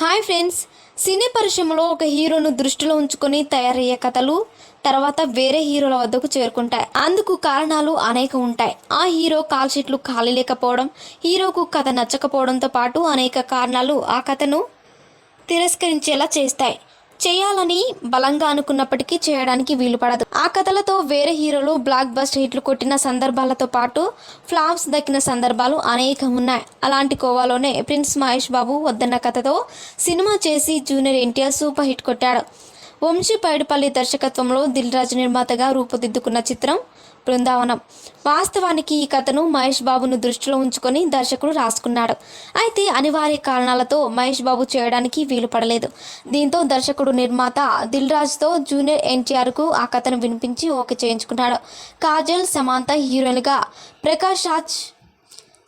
Hi friends. సినీ పరిశ్రమలో ఒక హీరోను దృష్టిలో ఉంచుకొని తయారయ్యే కథలు తర్వాత వేరే హీరోల వద్దకు చేరుకుంటాయి. అందుకు కారణాలు అనేక ఉంటాయి. ఆ హీరో కాల్ షీట్లు ఖాళీ లేకపోవడం హీరోకు కథ నచ్చకపోవడంతో పాటు అనేక కారణాలు ఆ కథను తిరస్కరించేలా చేస్తాయి. చేయాలని బలంగా అనుకున్నప్పటికీ చేయడానికి వీలు పడదు. ఆ కథలతో వేరే హీరోలు బ్లాక్ బస్ట్ హిట్లు కొట్టిన సందర్భాలతో పాటు ఫ్లాప్స్ దక్కిన సందర్భాలు అనేకం ఉన్నాయి. అలాంటి కోవాలోనే ప్రిన్స్ మహేష్ బాబు వద్దన్న కథతో సినిమా చేసి జూనియర్ ఎన్టీఆర్ సూపర్ హిట్ కొట్టాడు. వంశీ పైడిపల్లి దర్శకత్వంలో దిల్ రాజు నిర్మాతగా రూపుదిద్దుకున్న చిత్రం బృందావనం. వాస్తవానికి ఈ కథను మహేష్ బాబును దృష్టిలో ఉంచుకొని దర్శకుడు రాసుకున్నాడు. అయితే అనివార్య కారణాలతో మహేష్ బాబు చేయడానికి వీలు పడలేదు. దీంతో దర్శకుడు నిర్మాత దిల్ రాజుతో జూనియర్ ఎన్టీఆర్కు ఆ కథను వినిపించి ఓకే చేయించుకున్నాడు. కాజల్ సమాంత హీరోయిన్గా ప్రకాష్ రాజ్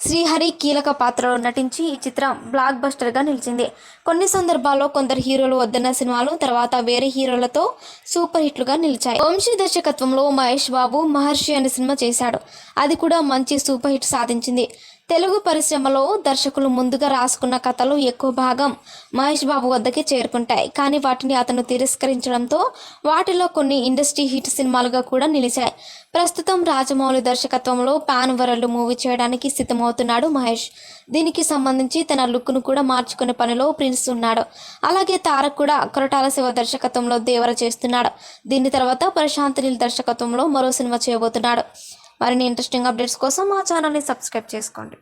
శ్రీహరి కీలక పాత్రలో నటించి ఈ చిత్రం బ్లాక్ బస్టర్గా నిలిచింది. కొన్ని సందర్భాల్లో కొందరు హీరోలు వద్దన్న సినిమాలు తర్వాత వేరే హీరోలతో సూపర్ హిట్లుగా నిలిచాయి. వంశీ దర్శకత్వంలో మహేష్ బాబు మహర్షి అనే సినిమా చేశాడు. అది కూడా మంచి సూపర్ హిట్ సాధించింది. తెలుగు పరిశ్రమలో దర్శకులు ముందుగా రాసుకున్న కథలు ఎక్కువ భాగం మహేష్ బాబు వద్దకే చేరుకుంటాయి. కానీ వాటిని అతను తిరస్కరించడంతో వాటిలో కొన్ని ఇండస్ట్రీ హిట్ సినిమాలుగా కూడా నిలిచాయి. ప్రస్తుతం రాజమౌళి దర్శకత్వంలో పాన్ వరల్డ్ మూవీ చేయడానికి సిద్ధమవుతున్నాడు మహేష్. దీనికి సంబంధించి తన లుక్ను కూడా మార్చుకునే పనిలో ప్రిన్స్ ఉన్నాడు. అలాగే తారక్ కూడా కొరటాల శివ దర్శకత్వంలో దేవర చేస్తున్నాడు. దీని తర్వాత ప్రశాంత్ నీల్ దర్శకత్వంలో మరో సినిమా చేయబోతున్నాడు. మరిన్ని ఇంట్రెస్టింగ్ అప్డేట్స్ కోసం మా ఛానల్ని సబ్స్క్రైబ్ చేసుకోండి.